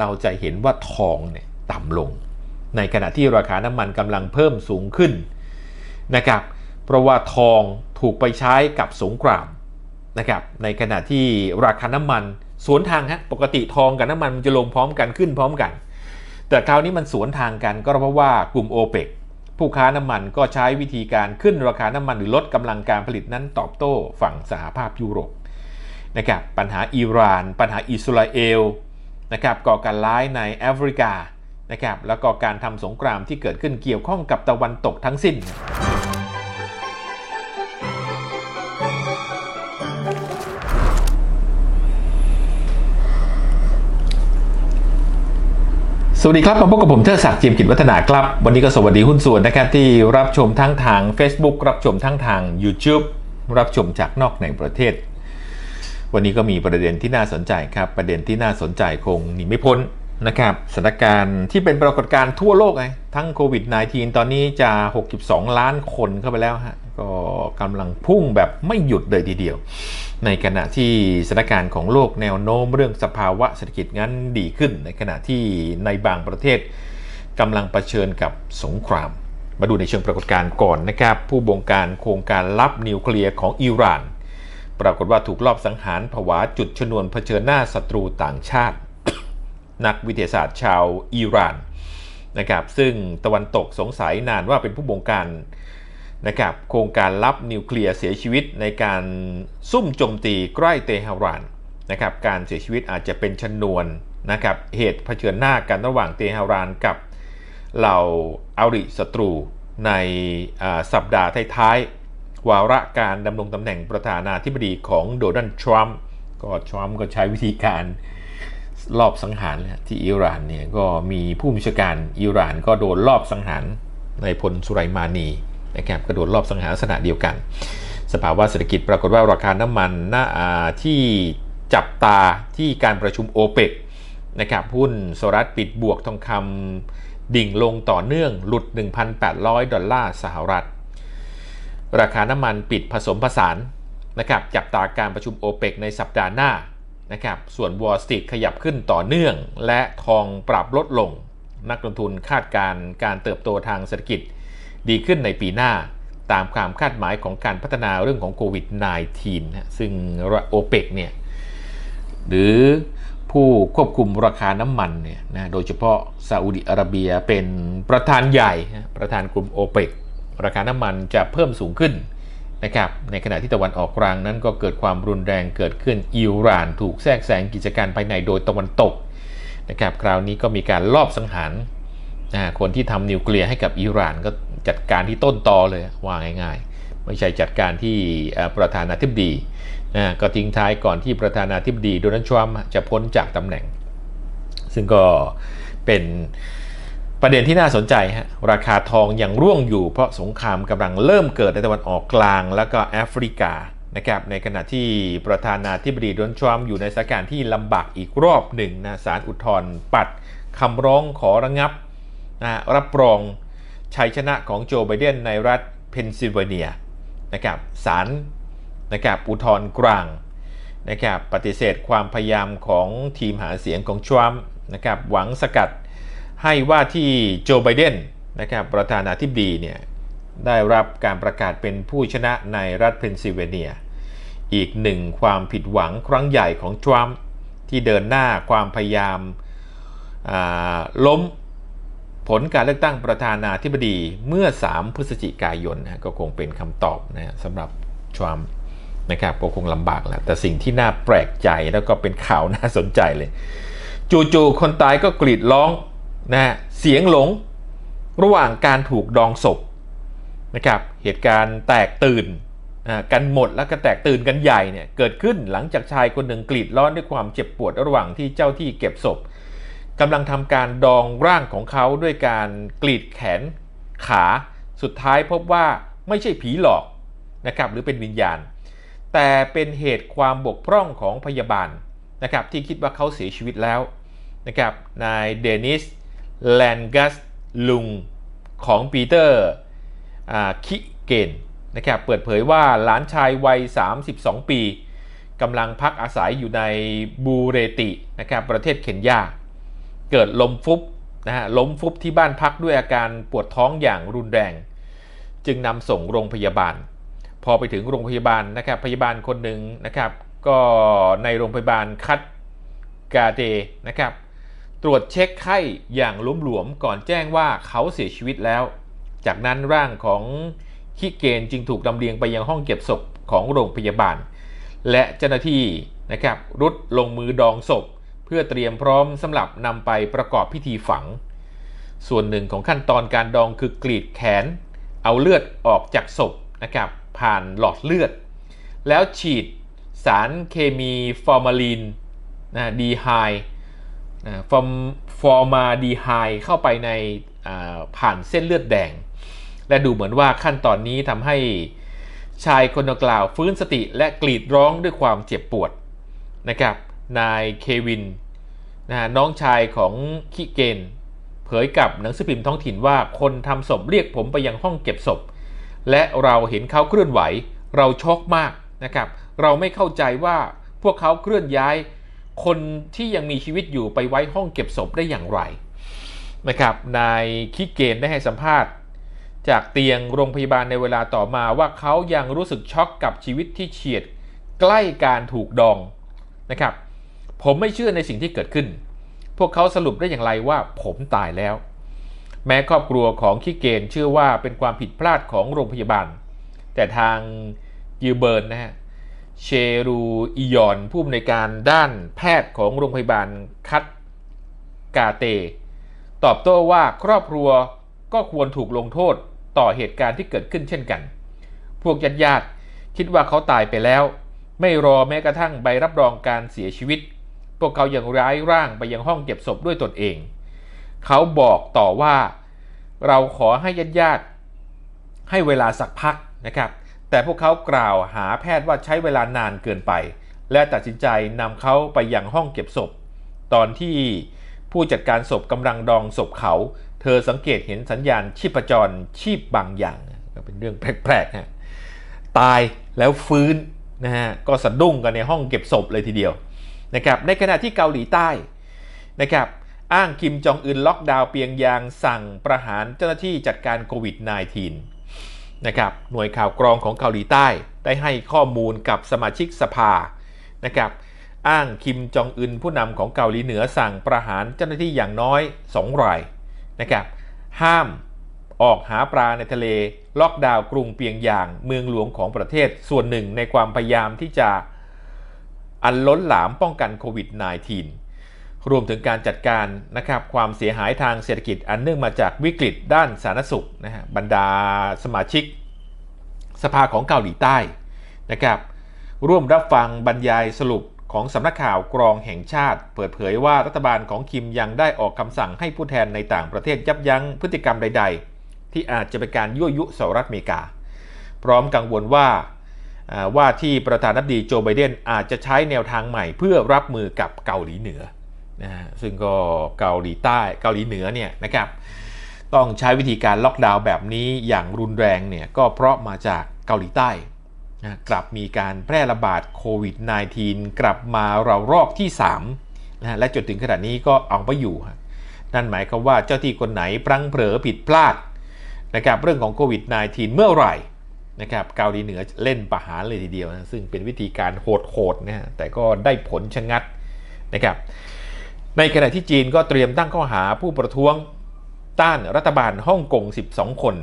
เราจะเห็นว่าทองเนี่ยต่ำลง ในขณะที่ราคาน้ำมันกำลังเพิ่มสูงขึ้นนะครับเพราะว่าทองถูกไปใช้กับสงครามนะครับในขณะที่ราคาน้ำมันสวนทางฮะปกติทองกับน้ำมันมันจะลงพร้อมกันขึ้นพร้อมกัน แต่คราวนี้มันสวนทางกันก็เพราะว่ากลุ่มโอเปกผู้ค้าน้ำมันก็ใช้วิธีการขึ้นราคาน้ำมันหรือลดกำลังการผลิตนั้นตอบโต้ฝั่งสหภาพยุโรปนะครับปัญหาอิหร่าน ปัญหาอิสราเอล นะครับก่อการร้ายในแอฟริกานะครับแล้วก็การทำสงครามที่เกิดขึ้นเกี่ยวข้องกับตะวันตกทั้งสิ้น สวัสดีครับมาพบกับผมเทิดศักดิ์จิมกิจวัฒนาครับ วันนี้ก็สวัสดีหุ้นส่วนนะครับที่รับชมทั้งทาง Facebook รับชมทั้งทาง YouTube รับชมจากนอกในประเทศ วันนี้ก็มีประเด็นที่น่าสนใจครับ ประเด็นที่น่าสนใจคงหนีไม่พ้นนะครับสถานการณ์ที่เป็นปรากฏการณ์ทั่วโลกไงทั้งโควิด -19 ตอนนี้จะ 62 ล้านคนเข้าไปแล้วฮะก็กำลังพุ่งแบบไม่หยุดเลยทีเดียว ในขณะที่สถานการณ์ของโลกแนวโน้มเรื่องสภาวะเศรษฐกิจงั้นดีขึ้น ในขณะที่ในบางประเทศกำลังเผชิญกับสงคราม มาดูในเชิงปรากฏการณ์ก่อนนะครับผู้บงการโครงการลับนิวเคลียร์ของอิหร่าน ปรากฏว่าถูกลอบสังหารผวาจุดชนวนเผชิญหน้าศัตรูต่างชาติ นักวิทยาศาสตร์ชาวอิหร่านนะครับซึ่งตะวันตกสงสัยนานว่าเป็นผู้บงการนะครับโครงการลับนิวเคลียร์เสียชีวิตในการซุ่มโจมตีใกล้เตหะรานนะครับการเสียชีวิตอาจจะเป็นชนวนนะครับเหตุเผชิญหน้ากันระหว่างเตหะรานกับเหล่าอาริศัตรูในสัปดาห์ท้ายๆ วาระการดำรงตำแหน่งประธานาธิบดีของโดนัลด์ทรัมป์ก็ทรัมป์ก็ใช้วิธีการรอบสังหารที่อิหร่านเนี่ยก็มีผู้มิชาการอิหร่านก็โดนรอบสังหารในพลสุไลมานีนะครับกระโดดรอบสังหารลักษณะเดียวกัน สภาวะเศรษฐกิจปรากฏว่าราคาน้ำมันน้าที่จับตาที่การประชุมโอเปกนะครับหุ้นสหรัฐปิดบวกทองคำดิ่งลงต่อเนื่องหลุด 1,800 ดอลลาร์สหรัฐ ราคาน้ำมันปิดผสมผสานนะครับจับตาการประชุมโอเปกในสัปดาห์หน้านะครับส่วนวอลสตรีทขยับขึ้นต่อเนื่อง และทองปรับลดลง นักลงทุนคาดการการเติบโตทางเศรษฐกิจดีขึ้นในปีหน้า ตามความคาดหมายของการพัฒนาเรื่องของโควิด -19 นะซึ่งโอเปกเนี่ยหรือผู้ควบคุมราคาน้ำมันเนี่ยนะโดยเฉพาะซาอุดิอาระเบียเป็นประธานใหญ่ประธานกลุ่มโอเปก ราคาน้ำมันจะเพิ่มสูงขึ้นนะครับในขณะที่ตะวันออกกลางนั้นก็เกิดความรุนแรงเกิดขึ้นอิหร่านถูกแทรกแซงกิจการภายในโดยตะวันตกนะครับคราวนี้ก็มีการลอบสังหารคนที่ทำนิวเคลียร์ให้กับอิหร่านก็จัดการที่ต้นตอเลยว่าง่ายๆ ไม่ใช่จัดการที่ประธานาธิบดีนะก็ทิ้งท้ายก่อนที่ประธานาธิบดีโดนัลด์ทรัมป์จะพ้นจากตำแหน่ง ซึ่งก็เป็น ประเด็นที่น่าสนใจฮะราคาทองยังร่วงอยู่เพราะสงครามกำลังเริ่มเกิดในตะวันออกกลาง แล้วก็แอฟริกานะครับในขณะที่ประธานาธิบดีโดนัลด์ทรัมป์อยู่ในสถานการณ์ที่ลำบากอีกรอบหนึ่งนะศาลอุทธรณ์ปัดคำร้องขอระงับนะรับรองชัยชนะของโจไบเดนในรัฐเพนซิลเวเนียนะครับศาลนะครับอุทธรณ์กลางนะครับปฏิเสธความพยายามของทีมหาเสียงของทรัมป์นะครับหวังสกัด ให้ว่าที่โจไบเดนนะครับประธานาธิบดีเนี่ยได้รับการประกาศเป็นผู้ชนะในรัฐเพนซิลเวเนีย อีกหนึ่งความผิดหวังครั้งใหญ่ของทรัมป์ที่เดินหน้าความพยายามล้มผลการเลือกตั้งประธานาธิบดีเมื่อ 3 พฤศจิกายนนะก็คงเป็นคำตอบนะสำหรับทรัมป์นะครับก็คงลำบากแหละแต่สิ่งที่น่าแปลกใจแล้วก็เป็นข่าวน่าสนใจเลย จู่ๆคนตายก็กรีดร้อง นะเสียงหลงระหว่างการถูกดองศพนะครับเหตุการณ์แตกตื่นกันหมดแล้วก็แตกตื่นกันใหญ่เนี่ยเกิดขึ้นหลังจากชายคนหนึ่งกรีดร้องด้วยความเจ็บปวดระหว่างที่เจ้าที่เก็บศพกำลังทำการดองร่างของเขาด้วยการกรีดแขนขาสุดท้ายพบว่าไม่ใช่ผีหลอกนะครับหรือเป็นวิญญาณ แต่เป็นเหตุความบกพร่องของพยาบาลนะครับที่คิดว่าเขาเสียชีวิตแล้วนะครับนายเดนิส แลนกัสลุงของปีเตอร์คิเกนนะครับเปิดเผยว่าหลานชายวัย 32 ปีกำลังพักอาศัยอยู่ในบูเรตินะครับประเทศเคนยา เกิดลมฟุบนะฮะล้มฟุบที่บ้านพักด้วยอาการปวดท้องอย่างรุนแรง จึงนำส่งโรงพยาบาล พอไปถึงโรงพยาบาลนะครับพยาบาลคนหนึ่งนะครับ ก็ในโรงพยาบาลคัดกาเดนะครับ ตรวจเช็คไข้อย่างล้มหลวมก่อนแจ้งว่าเขาเสียชีวิตแล้ว จากนั้นร่างของคิเกนจึงถูกลำเลียงไปยังห้องเก็บศพของโรงพยาบาล และเจ้าหน้าที่นะครับรุดลงมือดองศพ เพื่อเตรียมพร้อมสำหรับนำไปประกอบพิธีฝัง ส่วนหนึ่งของขั้นตอนการดองคือกรีดแขน เอาเลือดออกจากศพนะครับผ่านหลอดเลือด แล้วฉีดสารเคมีฟอร์มาลีนนะดีไฮ ฟอร์มฟอร์มาดีไฮเข้าไปในผ่านเส้นเลือดแดง และดูเหมือนว่าขั้นตอนนี้ทำให้ชายคนดังกล่าวฟื้นสติและกรีดร้องด้วยความเจ็บปวดนะครับ นายเควินนะน้องชายของคิเกน เผยกับหนังสือพิมพ์ท้องถิ่นว่าคนทำศพเรียกผมไปยังห้องเก็บศพ และเราเห็นเขาเคลื่อนไหว เราช็อกมากนะครับ เราไม่เข้าใจว่าพวกเขาเคลื่อนย้าย คนที่ยังมีชีวิตอยู่ไปไว้ห้องเก็บศพได้อย่างไรนะครับนายคิเกนได้ให้สัมภาษณ์จากเตียงโรงพยาบาลในเวลาต่อมาว่าเขายังรู้สึกช็อกกับชีวิตที่เฉียดใกล้การถูกดองนะครับ ผมไม่เชื่อในสิ่งที่เกิดขึ้น พวกเขาสรุปได้อย่างไรว่าผมตายแล้ว แม้ครอบครัวของคิเกนเชื่อว่าเป็นความผิดพลาดของโรงพยาบาล แต่ทางยูเบิร์นนะฮะ เชรูอิยอนผู้อำนวยการด้านแพทย์ของโรงพยาบาลคัตกาเต ตอบโต้ว่าครอบครัวก็ควรถูกลงโทษต่อเหตุการณ์ที่เกิดขึ้นเช่นกัน พวกญาติญาติคิดว่าเขาตายไปแล้ว ไม่รอแม้กระทั่งใบรับรองการเสียชีวิต พวกเขายังร้ายร่างไปยังห้องเก็บศพด้วยตนเอง เขาบอกต่อว่า เราขอให้ญาติญาติให้เวลาสักพักนะครับ แต่พวกเขากล่าวหาแพทย์ว่าใช้เวลานานเกินไป และตัดสินใจนำเขาไปยังห้องเก็บศพ ตอนที่ผู้จัดการศพกำลังดองศพเขา เธอสังเกตเห็นสัญญาณชีพจรชีพบางอย่างก็เป็นเรื่องแปลกๆฮะตายแล้วฟื้นนะฮะก็สะดุ้งกันในห้องเก็บศพเลยทีเดียวนะครับในขณะที่เกาหลีใต้นะครับอ้างคิมจองอึนล็อกดาวน์เปียงยางสั่งประหารเจ้าหน้าที่จัดการโควิด -19 นะครับหน่วยข่าวกรองของเกาหลีใต้ได้ให้ข้อมูลกับสมาชิกสภานะครับอ้างคิมจองอึนผู้นำของเกาหลีเหนือสั่งประหารเจ้าหน้าที่อย่างน้อย 2 รายนะครับห้ามออกหาปลาในทะเล ล็อกดาวน์กรุงเปียงยาง เมืองหลวงของประเทศส่วนหนึ่งในความพยายามที่จะอันล้นหลามป้องกันโควิด -19 รวมถึงการจัดการนะครับความเสียหายทางเศรษฐกิจอันเนื่องมาจากวิกฤตด้านสาธารณสุขนะฮะบรรดาสมาชิก สภาของเกาหลีใต้นะครับร่วมรับฟังบรรยายสรุปของสำนักข่าวกรองแห่งชาติ เปิดเผยว่ารัฐบาลของคิมยังได้ออกคำสั่งให้ผู้แทนในต่างประเทศยับยั้งพฤติกรรมใด ๆ ที่อาจจะเป็นการยั่วยุสหรัฐอเมริกา พร้อมกังวลว่าอ่าว่าที่ประธานาธิบดีโจไบเดนอาจจะใช้แนวทางใหม่เพื่อรับมือกับเกาหลีเหนือ นะฮะซึ่งก็เกาหลีใต้เกาหลีเหนือเนี่ยนะครับต้องใช้วิธีการล็อกดาวน์แบบนี้อย่างรุนแรงเนี่ยก็เพราะมาจากเกาหลีใต้นะกลับมีการแพร่ระบาดโควิด -19 กลับมาเรารอบที่3นะและจนถึงขนาดนี้ก็เอาไม่อยู่ นั่นหมายความว่าเจ้าที่คนไหนพลั้งเผลอผิดพลาดนะครับเรื่องของโควิด -19 เมื่อไหร่นะครับเกาหลีเหนือเล่นประหารเลยทีเดียวนะซึ่งเป็นวิธีการโหดๆนะฮะแต่ก็ได้ผลชะงัดนะครับ ในขณะที่จีนก็เตรียมตั้งข้อหาผู้ประท้วง ต้านรัฐบาลฮ่องกง 12 คน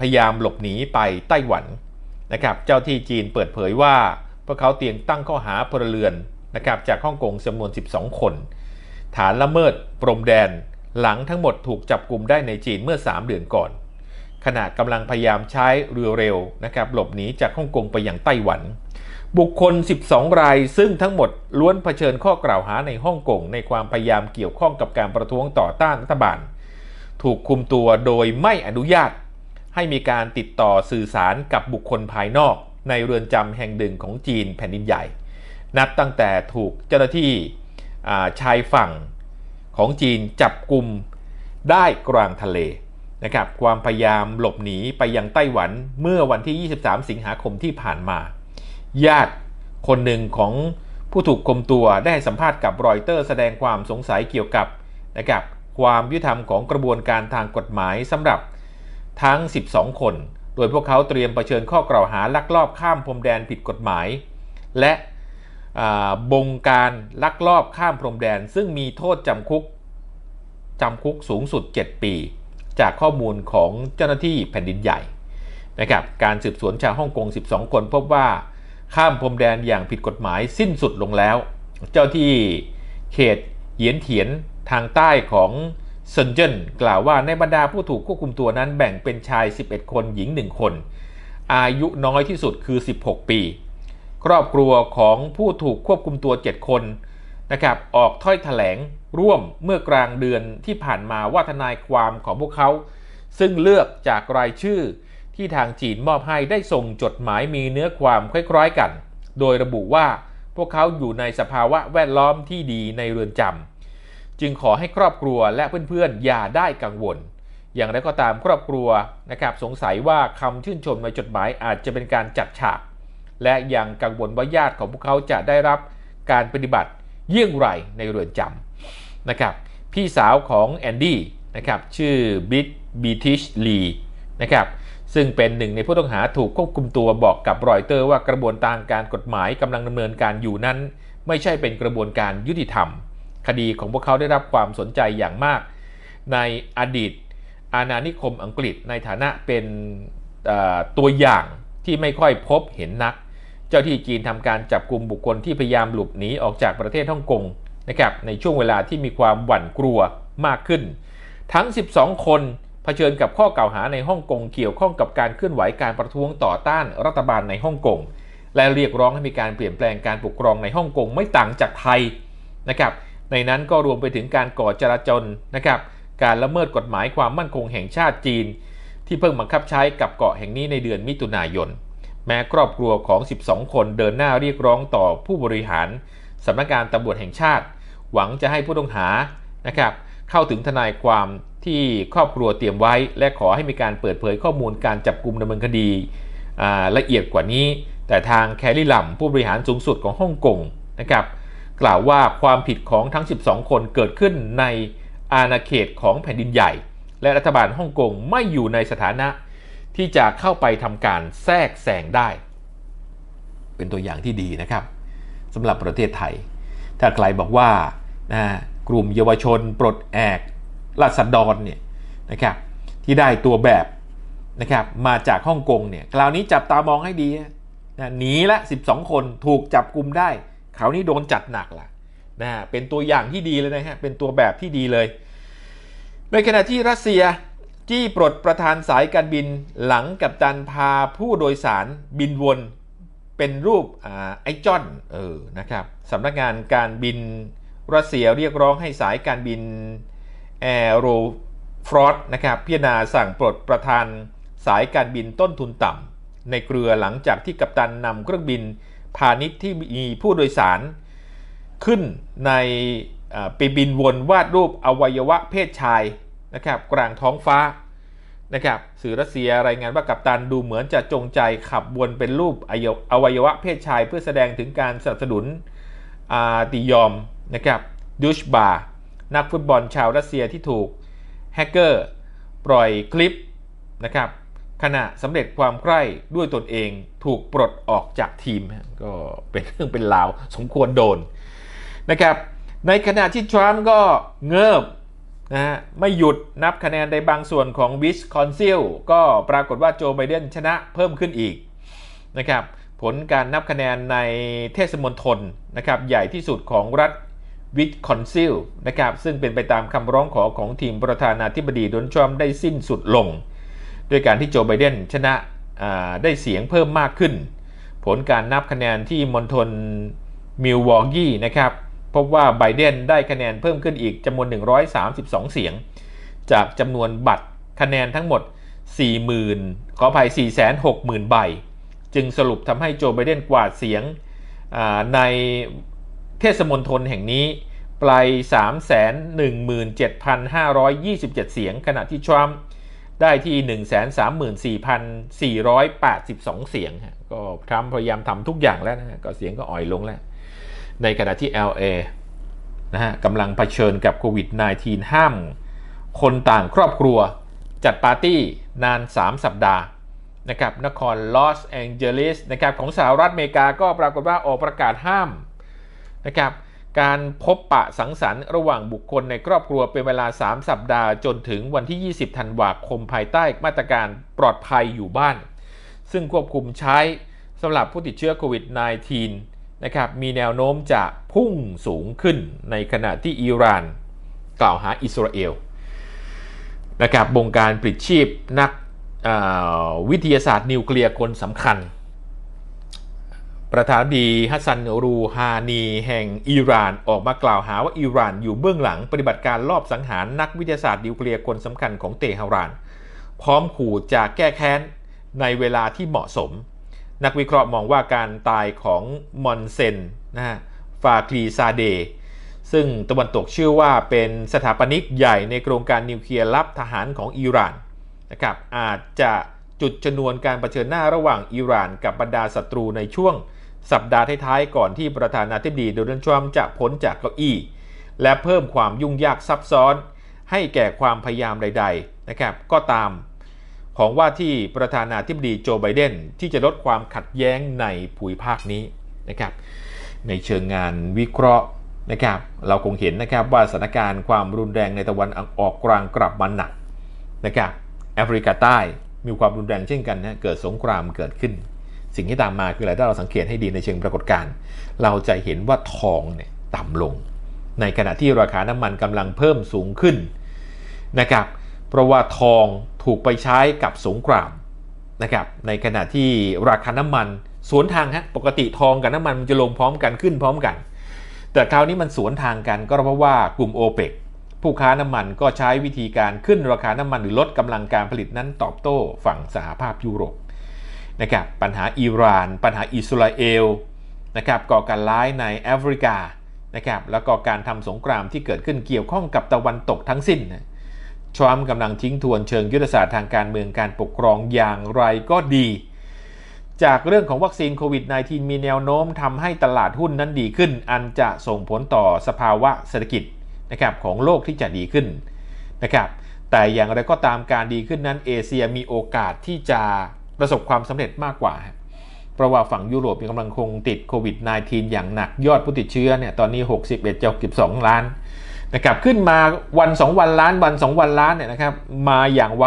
พยายามหลบหนีไปไต้หวันนะครับเจ้าที่จีนเปิดเผยว่า พวกเขาเตรียมตั้งข้อหาพลเรือนนะครับจากฮ่องกงจำนวน 12 คน ฐานละเมิดปรมแดนหลังทั้งหมดถูกจับกลุ่มได้ในจีนเมื่อ 3 เดือนก่อน ขณะกำลังพยายามใช้เรือเร็วนะครับหลบหนีจากฮ่องกงไปยังไต้หวัน บุคคล 12 ราย ซึ่งทั้งหมดล้วนเผชิญข้อกล่าวหาในฮ่องกงในความพยายามเกี่ยวข้องกับการประท้วงต่อต้านรัฐบาล ถูกคุมตัวโดยไม่อนุญาต ให้มีการติดต่อสื่อสารกับบุคคลภายนอก ในเรือนจำแห่งหนึ่งของจีนแผ่นดินใหญ่ นับตั้งแต่ถูกเจ้าหน้าที่ชายฝั่งของจีนจับกลุ่มได้กลางทะเลนะครับความพยายามหลบหนีไปยังไต้หวันเมื่อวันที่ 23 สิงหาคมที่ผ่านมา ญาติคนหนึ่งของผู้ถูกคุมตัวได้สัมภาษณ์กับรอยเตอร์แสดงความสงสัยเกี่ยวกับนะครับความยุติธรรมของกระบวนการทางกฎหมายสำหรับทั้ง 12 คน โดยพวกเขาเตรียมเผชิญข้อกล่าวหาลักลอบข้ามพรมแดนผิดกฎหมาย และบงการลักลอบข้ามพรมแดน ซึ่งมีโทษจำคุกจำคุกสูงสุด 7 ปี จากข้อมูลของเจ้าหน้าที่แผ่นดินใหญ่นะครับการสืบสวนชาวฮ่องกง 12 คนพบว่า ข้ามพรมแดนอย่างผิดกฎหมายสิ้นสุดลงแล้ว เจ้าที่เขตเหยียนเถียนทางใต้ของเซนเจนกล่าวว่าในบรรดาผู้ถูกควบคุมตัวนั้นแบ่งเป็นชาย 11 คนหญิง 1 คน อายุน้อยที่สุดคือ 16 ปี ครอบครัวของผู้ถูกควบคุมตัว 7 คนนะครับออกถ้อยแถลงร่วมเมื่อกลางเดือนที่ผ่านมาว่าทนายความของพวกเขา ซึ่งเลือกจากรายชื่อ ที่ทางจีนมอบให้ได้ส่งจดหมายมีเนื้อความคล้ายๆกัน โดยระบุว่าพวกเขาอยู่ในสภาวะแวดล้อมที่ดีในเรือนจำจึงขอให้ครอบครัวและเพื่อนๆอย่าได้กังวล อย่างไรก็ตามครอบครัวนะครับสงสัยว่าคำชื่นชมในจดหมายอาจจะเป็นการจัดฉาก และยังกังวลว่าญาติของพวกเขาจะได้รับการปฏิบัติเยี่ยงไรในเรือนจำนะครับพี่สาวของแอนดี้นะครับชื่อบิทบีทิชลีนะครับ ซึ่งเป็นหนึ่งในผู้ต้องหาถูกควบคุมตัวบอกกับรอยเตอร์ว่ากระบวนการการกฎหมายกำลังดำเนินการอยู่นั้น ไม่ใช่เป็นกระบวนการยุติธรรม คดีของพวกเขาได้รับความสนใจอย่างมาก ในอดีต อาณานิคมอังกฤษในฐานะเป็นตัวอย่างที่ไม่ค่อยพบเห็นนัก เจ้าที่จีนทำการจับกลุ่มบุคคลที่พยายามหลบหนีออกจากประเทศฮ่องกงนะครับในช่วงเวลาที่มีความหวั่นกลัวมากขึ้น ทั้ง 12 คน เผชิญกับข้อกล่าวหาในฮ่องกงเกี่ยวข้องกับการเคลื่อนไหวการประท้วงต่อต้านรัฐบาลในฮ่องกงและเรียกร้องให้มีการเปลี่ยนแปลงการปกครองในฮ่องกงไม่ต่างจากไทยนะครับ ในนั้นก็รวมไปถึงการก่อจราจนนะครับ การละเมิดกฎหมายความมั่นคงแห่งชาติจีน ที่เพิ่งบังคับใช้กับเกาะแห่งนี้ในเดือนมิถุนายน แม้ครอบครัวของ 12 คนเดินหน้าเรียกร้องต่อผู้บริหารสำนักงานตำรวจแห่งชาติ หวังจะให้ผู้ต้องหานะครับเข้าถึงทนายความ ที่ครอบครัวเตรียมไว้ และขอให้มีการเปิดเผยข้อมูลการจับกลุ่มดำเนินคดีละเอียดกว่านี้ แต่ทางแคลรี่ลัมผู้บริหารสูงสุดของฮ่องกงนะครับกล่าวว่าความผิดของทั้ง 12 คนเกิดขึ้นในอาณาเขตของแผ่นดินใหญ่ และรัฐบาลฮ่องกงไม่อยู่ในสถานะที่จะเข้าไปทำการแทรกแซงได้ เป็นตัวอย่างที่ดีนะครับสำหรับประเทศไทย ถ้าใครบอกว่านะกลุ่มเยาวชนปลดแอก ราษฎรเนี่ยนะครับที่ได้ตัวแบบนะครับมาจากฮ่องกงเนี่ยคราวนี้จับตามองให้ดีนะหนีละ 12 คนถูกจับกลุ่มได้คราวนี้โดนจัดหนักละนะฮะเป็นตัวอย่างที่ดีเลยนะฮะเป็นตัวแบบที่ดีเลย ในขณะที่รัสเซียจี้ปลดประธานสายการบินหลังกับตันพาผู้โดยสารบินวนเป็นรูปอไอจอนเออนะครับสำนักงานการบินรัสเซียเรียกร้องให้สายการบิน แอโรฟรอสนะครับพิจารณาสั่งปลดประธานสายการบินต้นทุนต่ำในเครือหลังจากที่กัปตันนำเครื่องบินพาณิชย์ที่มีผู้โดยสารขึ้นในไปบินวนวาดรูปอวัยวะเพศชายนะครับกลางท้องฟ้านะครับสื่อรัสเซียรายงานว่ากัปตันดูเหมือนจะจงใจขับวนเป็นรูปอวัยวะเพศชาย เพื่อแสดงถึงการสนับสนุนอาติยอมนะครับดูชบาร์ นักฟุตบอลชาวรัสเซียที่ถูกแฮกเกอร์ปล่อยคลิปนะครับขณะสำเร็จความใคร่ด้วยตนเองถูกปลดออกจากทีม ก็เป็นเรื่องเป็นราวสมควรโดนนะครับในขณะที่ทรัมป์ก็เงิบนะฮะไม่หยุดนับคะแนนในบางส่วนของวิสคอนซิลก็ปรากฏว่าโจไบเดนชนะเพิ่มขึ้นอีกนะครับผลการนับคะแนนในเทศมนตรนะครับใหญ่ที่สุดของรัฐ วิสคอนซิลนะครับซึ่งเป็นไปตามคำร้องขอของทีมประธานาธิบดีโดนัลด์ทรัมป์ได้สิ้นสุดลง ด้วยการที่โจไบเดนชนะได้เสียงเพิ่มมากขึ้น ผลการนับคะแนนที่มณฑลมิลวอกกี้นะครับพบว่าไบเดนได้คะแนนเพิ่มขึ้นอีกจำนวน 132 เสียง จากจำนวนบัตรคะแนนทั้งหมด 40,000 ขออภัย 460,000 ใบ จึงสรุปทำให้โจไบเดนกวาดเสียงใน เทศมนตรแห่งนี้ไป 317,527 เสียง ขณะที่ทรัมป์ได้ที่ 134,482 เสียง ก็ทรัมป์พยายามทำทุกอย่างแล้วนะฮะก็เสียงก็อ่อยลงแล้ว ในขณะที่ LA นะฮะกำลังเผชิญกับโควิด -19 ห้าม คนต่างครอบครัวจัดปาร์ตี้นาน 3 สัปดาห์นะครับนครลอสแองเจลิสนะครับของสหรัฐอเมริกาก็ปรากฏว่าออกประกาศห้าม นะครับ การพบปะสังสรรค์ระหว่างบุคคลในครอบครัวเป็นเวลา 3 สัปดาห์ จนถึงวันที่ 20 ธันวาคมภายใต้มาตรการปลอดภัยอยู่บ้าน ซึ่งควบคุมใช้สำหรับผู้ติดเชื้อโควิด -19 นะครับ มีแนวโน้มจะพุ่งสูงขึ้นในขณะที่อิหร่าน กล่าวหาอิสราเอลนะครับบงการปลิดชีพนักวิทยาศาสตร์นิวเคลียร์คนสำคัญ ประธานดีฮัสซันรูฮานีแห่งอิหร่านออกมากล่าวหาว่าอิหร่านอยู่เบื้องหลังปฏิบัติการลอบสังหารนักวิทยาศาสตร์นิวเคลียร์คนสำคัญของเตหะราน พร้อมขู่จะแก้แค้นในเวลาที่เหมาะสม นักวิเคราะห์มองว่าการตายของมอนเซนนะฮะฟาครีซาเด ซึ่งตะวันตกเชื่อว่าเป็นสถาปนิกใหญ่ในโครงการนิวเคลียร์ลับทหารของอิหร่านนะครับอาจจะจุดชนวนการเผชิญหน้าระหว่างอิหร่านกับบรรดาศัตรูในช่วง สัปดาห์ท้ายๆก่อนที่ประธานาธิบดีโดนัลด์ทรัมป์จะพ้นจากเก้าอี้ และเพิ่มความยุ่งยากซับซ้อน ให้แก่ความพยายามใด ๆ นะครับ ก็ตาม ของว่าที่ประธานาธิบดีโจไบเดนที่จะลดความขัดแย้งในภูมิภาคนี้นะครับ ในเชิงงานวิเคราะห์นะครับ เราคงเห็นนะครับว่าสถานการณ์ความรุนแรงในตะวันออกกลางกลับมาหนักนะครับแอฟริกาใต้มีความรุนแรงเช่นกันนะเกิดสงครามเกิดขึ้น สิ่งที่ตามมาคืออะไรถ้าเราสังเกตให้ดีในเชิงปรากฏการณ์เราจะเห็นว่าทองเนี่ยต่ำลง ในขณะที่ราคาน้ำมันกำลังเพิ่มสูงขึ้นนะครับเพราะว่าทองถูกไปใช้กับสงครามนะครับในขณะที่ราคาน้ำมันสวนทางฮะปกติทองกับน้ำมันมันจะลงพร้อมกันขึ้นพร้อมกัน แต่คราวนี้มันสวนทางกันก็เพราะว่ากลุ่มโอเปกผู้ค้าน้ำมันก็ใช้วิธีการขึ้นราคาน้ำมันหรือลดกำลังการผลิตนั้นตอบโต้ฝั่งสหภาพยุโรป นะครับปัญหาอิหร่าน ปัญหาอิสราเอลนะครับก่อการร้ายในแอฟริกานะครับแล้วก็การทำสงครามที่เกิดขึ้นเกี่ยวข้องกับตะวันตกทั้งสิ้นทรัมป์กำลังทิ้งทวนเชิงยุทธศาสตร์ทางการเมืองการปกครองอย่างไรก็ดี จากเรื่องของวัคซีนโควิด -19 มีแนวโน้มทำให้ตลาดหุ้นนั้นดีขึ้น อันจะส่งผลต่อสภาวะเศรษฐกิจนะครับของโลกที่จะดีขึ้นนะครับแต่อย่างไรก็ตามการดีขึ้นนั้นเอเชียมีโอกาสที่จะ ประสบความสำเร็จมากกว่าเพราะว่าฝั่งยุโรปยังกำลังคงติดโควิด -19 อย่างหนักยอดผู้ติดเชื้อเนี่ยตอนนี้ 61จะ62 ล้านนะครับขึ้นมาวัน 2 วันล้านวัน 2 วันล้านเนี่ยนะครับมาอย่างไว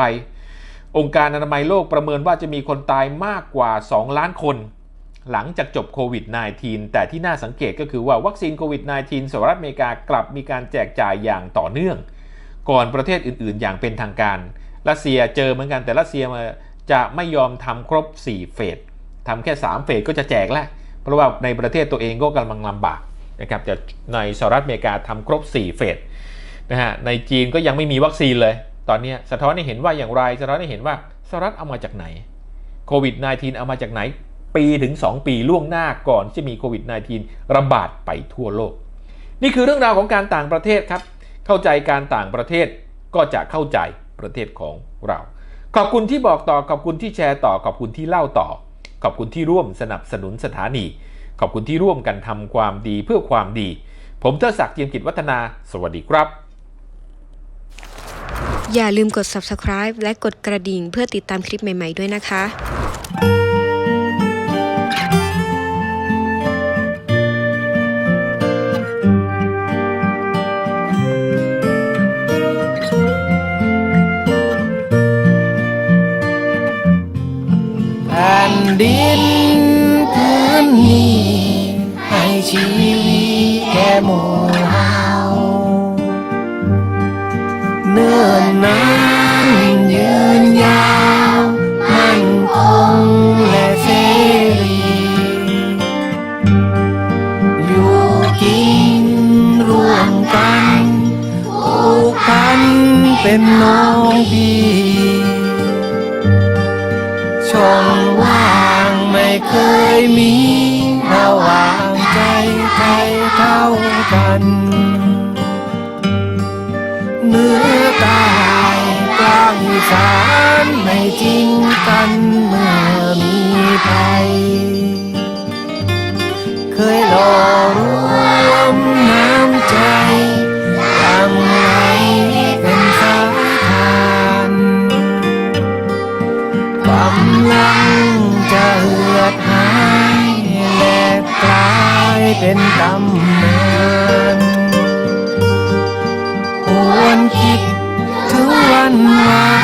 องค์การอนามัยโลกประเมินว่าจะมีคนตายมากกว่า 2 ล้านคน หลังจากจบโควิด -19 แต่ที่น่าสังเกตก็คือว่าวัคซีนโควิด -19 สหรัฐอเมริกากลับมีการแจกจ่ายอย่างต่อเนื่อง ก่อนประเทศอื่นๆ อย่างเป็นทางการรัสเซียเจอเหมือนกันแต่รัสเซียมา จะไม่ยอมทำครบ 4 เฟสทำแค่ 3 เฟสก็จะแจกแล้ว เพราะว่าในประเทศตัวเองก็กำลังลำบากนะครับแต่ในสหรัฐอเมริกาทำครบ 4 เฟสนะฮะในจีนก็ยังไม่มีวัคซีนเลย ตอนนี้สะท้อนให้เห็นว่าอย่างไรสะท้อนให้เห็นว่าสหรัฐเอามาจากไหนโควิด -19 เอามาจากไหน ปีถึง 2 ปีล่วงหน้าก่อนที่จะมีโควิด -19 ระบาดไปทั่วโลก นี่คือเรื่องราวของการต่างประเทศครับ เข้าใจการต่างประเทศก็จะเข้าใจประเทศของเรา ขอบคุณที่บอกต่อขอบคุณที่แชร์ต่อขอบคุณที่เล่าต่อ ขอบคุณที่ร่วมสนับสนุนสถานี ขอบคุณที่ร่วมกันทำความดีเพื่อความดี ผมเทอศักดิ์เจียมกิจวัฒนา สวัสดีครับ อย่าลืมกด subscribe และกดกระดิ่งเพื่อติดตามคลิปใหม่ ๆ ด้วยนะคะ ดินพื้นนี้ ให้ชีวิตแก่หมู่เฮาเนิ่นนานยืนยาว มั่นคงและเสรีอยู่กินร่วมกันผูกพันเป็นน้อง ยมีระหว่างใจใครเท่ากันเนื้อตายกลางสานไม่จริงกันเมื่อมีภัยเคยหล่อรวมน้ำใจยังไงเป็นสา เป็นตำนานควรคิดทุกวันวา